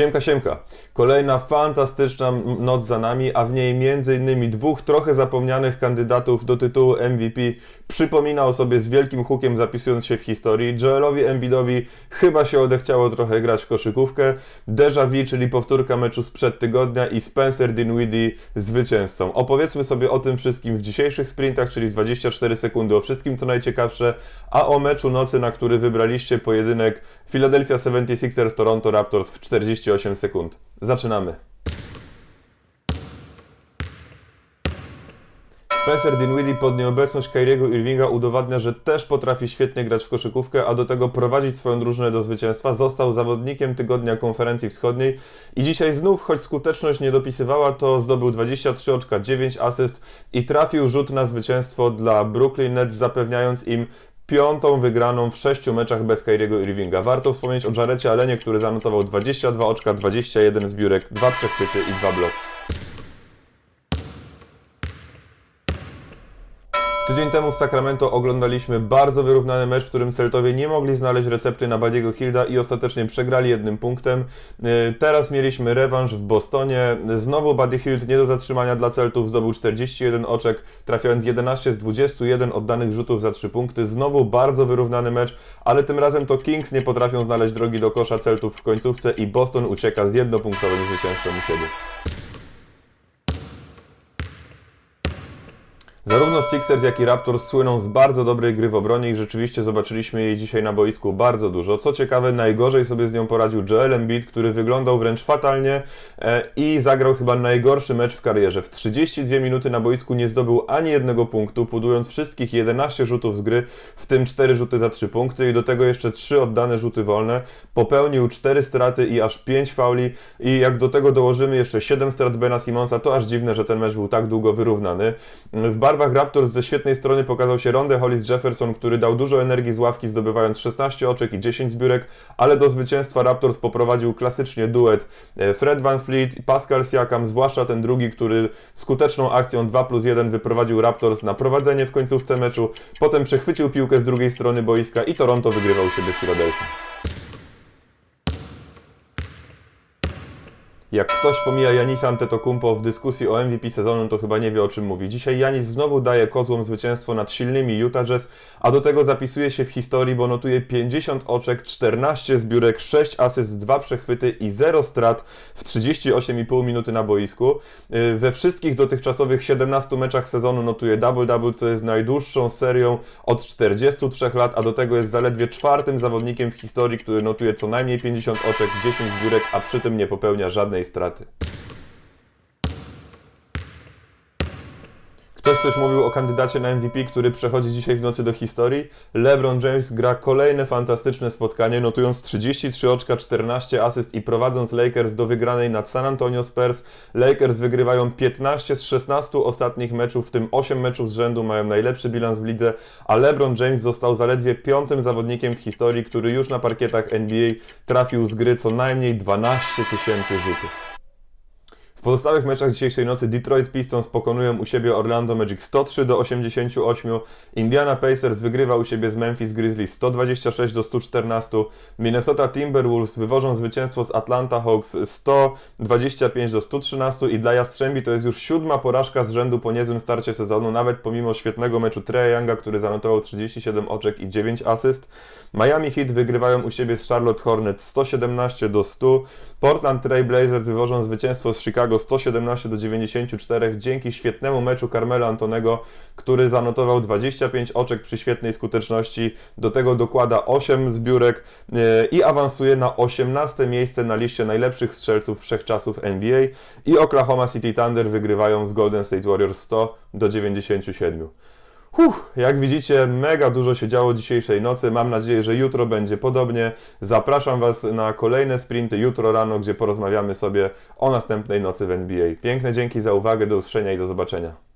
Siemka, siemka. Kolejna fantastyczna noc za nami, a w niej m.in. dwóch trochę zapomnianych kandydatów do tytułu MVP przypomina o sobie z wielkim hukiem zapisując się w historii. Joelowi Embiidowi chyba się odechciało trochę grać w koszykówkę. Deja vu, czyli powtórka meczu sprzed tygodnia i Spencer Dinwiddie zwycięzcą. Opowiedzmy sobie o tym wszystkim w dzisiejszych sprintach, czyli w 24 sekundy, o wszystkim co najciekawsze, a o meczu nocy, na który wybraliście pojedynek Philadelphia 76ers Toronto Raptors w 48 sekund. Zaczynamy. Spencer Dinwiddie pod nieobecność Kyriego Irvinga udowadnia, że też potrafi świetnie grać w koszykówkę, a do tego prowadzić swoją drużynę do zwycięstwa. Został zawodnikiem tygodnia konferencji wschodniej i dzisiaj znów, choć skuteczność nie dopisywała, to zdobył 23 oczka, 9 asyst i trafił rzut na zwycięstwo dla Brooklyn Nets, zapewniając im piątą wygraną w sześciu meczach bez Kyriego Irvinga. Warto wspomnieć o Jarecie Alenie, który zanotował 22 oczka, 21 zbiórek, 2 przechwyty i 2 bloki. Tydzień temu w Sacramento oglądaliśmy bardzo wyrównany mecz, w którym Celtowie nie mogli znaleźć recepty na Badiego Hilda i ostatecznie przegrali jednym punktem. Yy, Teraz mieliśmy rewanż w Bostonie. Znowu Buddy Hield nie do zatrzymania dla Celtów, zdobył 41 oczek, trafiając 11 z 21 oddanych rzutów za 3 punkty. Znowu bardzo wyrównany mecz, ale tym razem to Kings nie potrafią znaleźć drogi do kosza Celtów w końcówce i Boston ucieka z jednopunktowym zwycięstwem u siebie. Zarówno Sixers, jak i Raptors słyną z bardzo dobrej gry w obronie i rzeczywiście zobaczyliśmy jej dzisiaj na boisku bardzo dużo. Co ciekawe, najgorzej sobie z nią poradził Joel Embiid, który wyglądał wręcz fatalnie e, i zagrał chyba najgorszy mecz w karierze. W 32 minuty na boisku nie zdobył ani jednego punktu, pudując wszystkich 11 rzutów z gry, w tym 4 rzuty za 3 punkty i do tego jeszcze 3 oddane rzuty wolne. Popełnił 4 straty i aż 5 fauli i jak do tego dołożymy jeszcze 7 strat Bena Simonsa, to aż dziwne, że ten mecz był tak długo wyrównany. W barwach Raptors ze świetnej strony pokazał się Ronde Hollis Jefferson, który dał dużo energii z ławki, zdobywając 16 oczek i 10 zbiórek, ale do zwycięstwa Raptors poprowadził klasycznie duet e, Fred Van Fleet i Pascal Siakam, zwłaszcza ten drugi, który skuteczną akcją 2 plus 1 wyprowadził Raptors na prowadzenie w końcówce meczu, potem przechwycił piłkę z drugiej strony boiska i Toronto wygrywał siebie z Filadelfią. Jak ktoś pomija Janisa Antetokounmpo w dyskusji o MVP sezonu, to chyba nie wie o czym mówi. Dzisiaj Janis znowu daje kozłom zwycięstwo nad silnymi Utah Jazz, a do tego zapisuje się w historii, bo notuje 50 oczek, 14 zbiórek, 6 asyst, 2 przechwyty i 0 strat w 38,5 minuty na boisku. Yy, We wszystkich dotychczasowych 17 meczach sezonu notuje double-double, co jest najdłuższą serią od 43 lat, a do tego jest zaledwie czwartym zawodnikiem w historii, który notuje co najmniej 50 oczek, 10 zbiórek, a przy tym nie popełnia żadnej straty. Ktoś mówił o kandydacie na MVP, który przechodzi dzisiaj w nocy do historii. LeBron James gra kolejne fantastyczne spotkanie, notując 33 oczka, 14 asyst i prowadząc Lakers do wygranej nad San Antonio Spurs. Lakers wygrywają 15 z 16 ostatnich meczów, w tym 8 meczów z rzędu, mają najlepszy bilans w lidze, a LeBron James został zaledwie piątym zawodnikiem w historii, który już na parkietach NBA trafił z gry co najmniej 12 tysięcy rzutów. W pozostałych meczach dzisiejszej nocy Detroit Pistons pokonują u siebie Orlando Magic 103 do 88, Indiana Pacers wygrywa u siebie z Memphis Grizzlies 126 do 114, Minnesota Timberwolves wywożą zwycięstwo z Atlanta Hawks 125 do 113 i dla Jastrzębi to jest już siódma porażka z rzędu po niezłym starcie sezonu, nawet pomimo świetnego meczu Treya Younga, który zanotował 37 oczek i 9 asyst. Miami Heat wygrywają u siebie z Charlotte Hornets 117 do 100, Portland Trail Blazers wywożą zwycięstwo z Chicago 117 do 94 dzięki świetnemu meczu Carmelo Antonego, który zanotował 25 oczek przy świetnej skuteczności. Do tego dokłada 8 zbiórek yy, i awansuje na 18 miejsce na liście najlepszych strzelców wszechczasów NBA. I Oklahoma City Thunder wygrywają z Golden State Warriors 100 do 97. Huh, jak widzicie, mega dużo się działo dzisiejszej nocy. Mam nadzieję, że jutro będzie podobnie. Zapraszam Was na kolejne sprinty jutro rano, gdzie porozmawiamy sobie o następnej nocy w NBA. Piękne dzięki za uwagę, do usłyszenia i do zobaczenia.